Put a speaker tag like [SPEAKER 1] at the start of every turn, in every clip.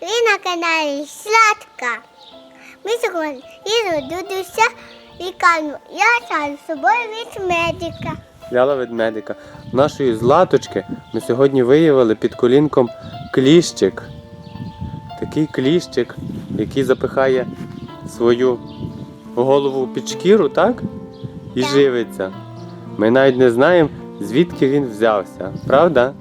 [SPEAKER 1] Ви на каналі Сладка. Ми сьогодні їдемо дідуся лікарню. Я сам з собою від медика.
[SPEAKER 2] Взяла ведмедика. У нашої златочки ми сьогодні виявили під колінком кліщик. Такий кліщик, який запихає свою голову під шкіру, так? І
[SPEAKER 1] Так.
[SPEAKER 2] живиться. Ми навіть не знаємо, звідки він взявся, правда?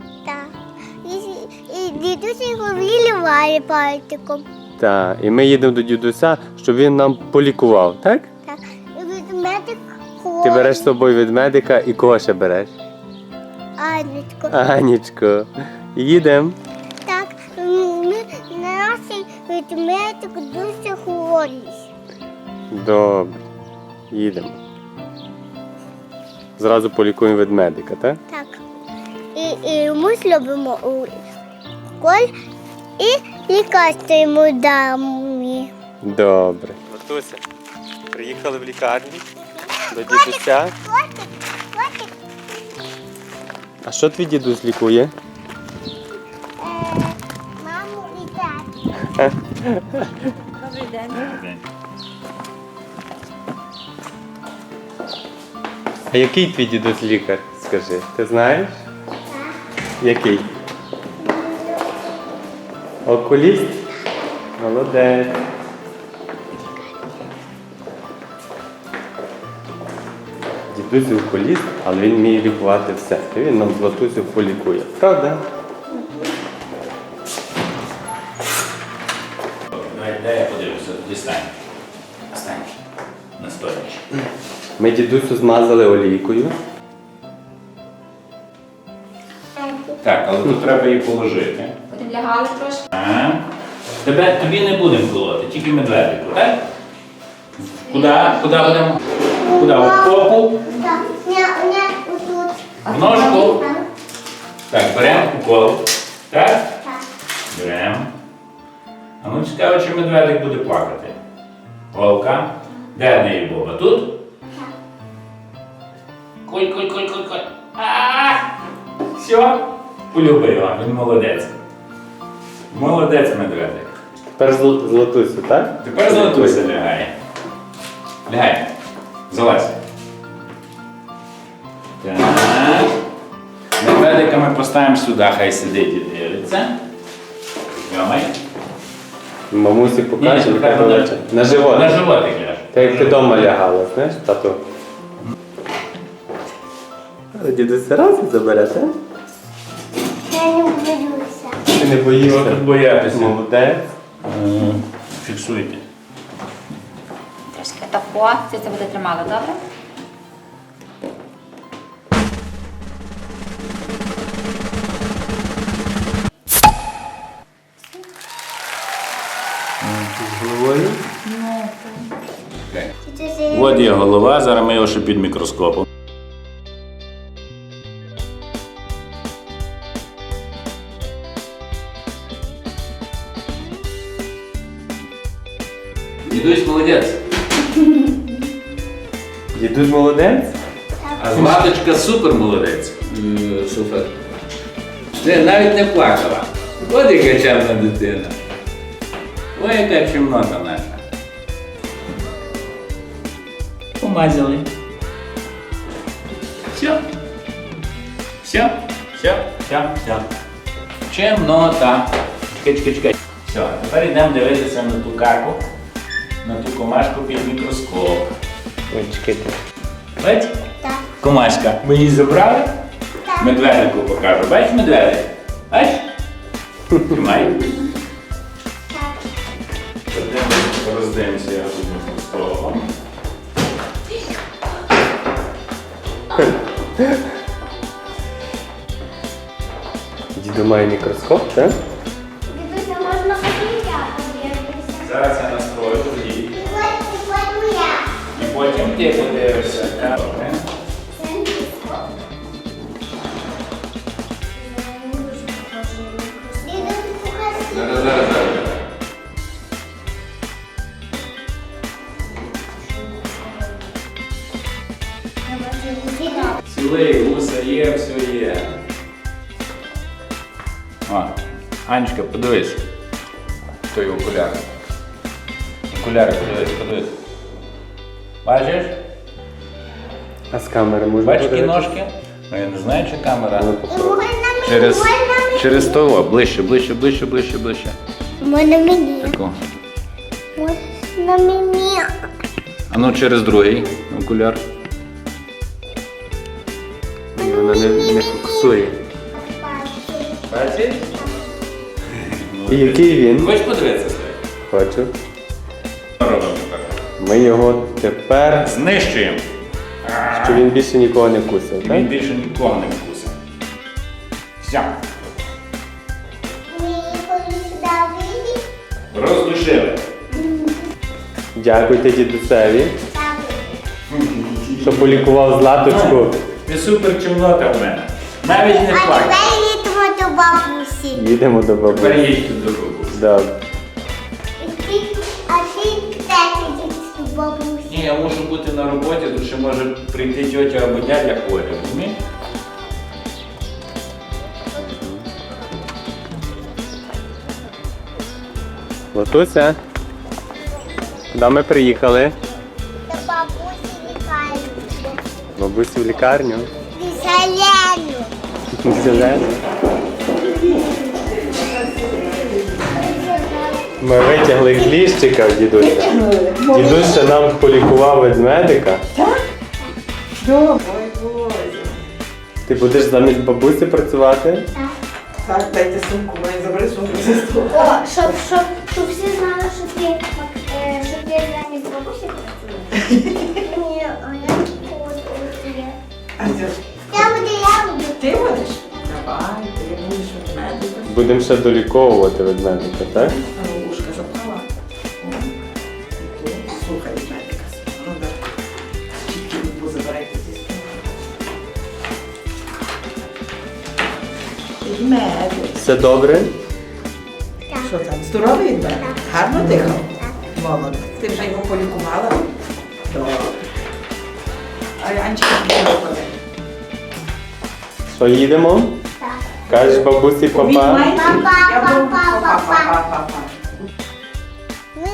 [SPEAKER 1] Виліває пальчиком.
[SPEAKER 2] Так. І ми їдемо до дідуся, щоб він нам полікував, так?
[SPEAKER 1] Так. І від медик ходить.
[SPEAKER 2] Ти береш з собою ведмедика і кого ще береш?
[SPEAKER 1] Анечко.
[SPEAKER 2] Анічко. Їдемо.
[SPEAKER 1] Так, ми наш ведмедик дуже хворий.
[SPEAKER 2] Добре. Їдемо. Зразу полікуємо ведмедика, так?
[SPEAKER 1] Так. І, і ми зробимо коль і лікарство йому дамо.
[SPEAKER 2] Добре. Матуся, приїхали в лікарню до дідуся. А що твій дідусь лікує?
[SPEAKER 1] Е, маму і тата.
[SPEAKER 3] Добрий день.
[SPEAKER 2] А який твій дідусь лікар? Скажи, ти знаєш? Який? Окуліст? Молодець. Дідусь окуліст, але він вміє лікувати все. І він нам златусю полікує. Правда?
[SPEAKER 4] Давай, дай я подивлюся, дістань. Стань. На стойніше.
[SPEAKER 2] Ми дідусю змазали олійкою.
[SPEAKER 4] Так, але тут треба її положити.
[SPEAKER 3] Потім лягали трошки.
[SPEAKER 4] Ага. Тебе тобі не будемо колоти, тільки медведику, так? Куди? Куди будемо? Куди? В попу?
[SPEAKER 1] Так, не, не, отут.
[SPEAKER 4] В ножку? Так, беремо укол. Так?
[SPEAKER 1] Так.
[SPEAKER 4] Беремо. А ну цікаво, чи медведик буде плакати. Голка. Де в неї Боба? Тут? Коль, коль, коль, коль, коль. А! Все. Полюбив він молодець. Молодець медведик.
[SPEAKER 2] Тепер зл- златусю, так?
[SPEAKER 4] Тепер золотуся лягає. Лягай. Залазь. Так. Медведика ми поставимо сюди, хай сидить і дивиться. Йомай.
[SPEAKER 2] Мамусі покаже,
[SPEAKER 4] Ні.
[SPEAKER 2] На живот.
[SPEAKER 4] На животик ляж.
[SPEAKER 2] Так як ти вдома лягала, знаєш, тату. Дідусь раз і
[SPEAKER 1] не
[SPEAKER 4] Що
[SPEAKER 2] боїшся?
[SPEAKER 4] тут боятися?
[SPEAKER 2] Молодець.
[SPEAKER 4] Фіксуйте.
[SPEAKER 3] Трошки тако. Ти це буде тримала, добре?
[SPEAKER 2] З головою.
[SPEAKER 1] Дідусь,
[SPEAKER 4] От є голова, зараз ми його ще під мікроскопом. Дідусь молодець.
[SPEAKER 2] Дідусь молодець.
[SPEAKER 4] А Златочка супер молодець. Супер. Ти навіть не плакала. От яка чарна дитина. Ой, яка чимнота наша. Помазали. Все. Все. Все. Все. Все. Чимнота. Чекай, чекай, чекай. Все, тепер йдемо дивитися на ту каку, на ту комашку під мікроскоп.
[SPEAKER 2] Ой, чекайте.
[SPEAKER 4] Бач?
[SPEAKER 1] Так.
[SPEAKER 4] Комашка. Ми її забрали? Медведику покажу. Бач медведик? Бач? Тримай. Роздивимося його тут мікроскопом.
[SPEAKER 2] Діду має мікроскоп, так?
[SPEAKER 4] Ти подивишся. Так. Зараз, зараз, зараз. Цілий, вуса є, все є. О, Анечка, подивись. Той окуляр. Окуляри, подивись, подивись. Бачиш?
[SPEAKER 2] А з камери можна
[SPEAKER 4] Бачиш
[SPEAKER 2] подивитися?
[SPEAKER 4] кіношки? Ну я не знаю, чи камера.
[SPEAKER 2] Ну, попробуй.
[SPEAKER 4] Через, через того. Ближче, ближче, ближче, ближче, ближче.
[SPEAKER 1] Можна мені.
[SPEAKER 4] Тако.
[SPEAKER 1] Можна мені.
[SPEAKER 4] А ну через другий окуляр.
[SPEAKER 2] Вона не, не фокусує.
[SPEAKER 4] Бачиш?
[SPEAKER 2] І який він?
[SPEAKER 4] Хочеш подивитися?
[SPEAKER 2] Хочу. Ми його тепер,
[SPEAKER 4] Знищуємо.
[SPEAKER 2] що він більше нікого не кусив,
[SPEAKER 4] Він
[SPEAKER 2] так?
[SPEAKER 4] більше нікого не вкусить. Все.
[SPEAKER 1] Сюди.
[SPEAKER 4] Роздушили.
[SPEAKER 2] Дякуйте дідусеві,
[SPEAKER 1] Так.
[SPEAKER 2] що полікував златочку.
[SPEAKER 4] Ти супер чимнота в мене. Навіть не
[SPEAKER 1] А
[SPEAKER 4] плач.
[SPEAKER 1] тепер їдемо до бабусі.
[SPEAKER 2] Їдемо до
[SPEAKER 4] Тепер
[SPEAKER 2] бабусі.
[SPEAKER 4] їдь тут до бабусі.
[SPEAKER 2] Добре.
[SPEAKER 4] Я мушу бути на роботі, тут ще може прийти тьотя або дядя хворі, розумієш?
[SPEAKER 2] Латуся. Куди ми приїхали?
[SPEAKER 1] До бабусі лікарні.
[SPEAKER 2] Бабусі в лікарню.
[SPEAKER 1] Зелену.
[SPEAKER 2] Зелену. Ми витягли кліщика в дідуся. Дідусь ще нам полікував ведмедика.
[SPEAKER 5] Ой, Боже.
[SPEAKER 2] Ти будеш замість бабусі працювати?
[SPEAKER 5] Так, дайте сумку, мені забери сумку зі столу.
[SPEAKER 1] О, щоб, щоб, щоб всі знали, що ти, е, що ти замість бабусі працюєш. Ні, а я не буду.
[SPEAKER 5] А ти-
[SPEAKER 1] Я буду, я буду.
[SPEAKER 5] Ти будеш? Давай, ти будеш медика.
[SPEAKER 2] Будемо ще доліковувати ведмедика, так?
[SPEAKER 5] Від медик.
[SPEAKER 2] Все добре?
[SPEAKER 5] Що там, здоровий від медик? Гарно дихав? Молодець. Ти вже його полікувала? Добре. А Анечка не.
[SPEAKER 2] Що їдемо?
[SPEAKER 1] Так.
[SPEAKER 2] Кажеш бабусі папа.
[SPEAKER 1] Папа, папа,
[SPEAKER 5] папа,
[SPEAKER 1] папа. Ми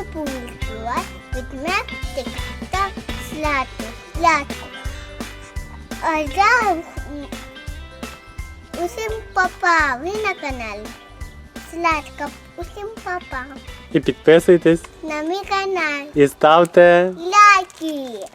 [SPEAKER 1] та сладку. Сладку. А зараз усім папа. Ви на каналі. Сладка. Усім папа.
[SPEAKER 2] І підписуйтесь,
[SPEAKER 1] На мій канал.
[SPEAKER 2] і ставте.
[SPEAKER 1] Лайки.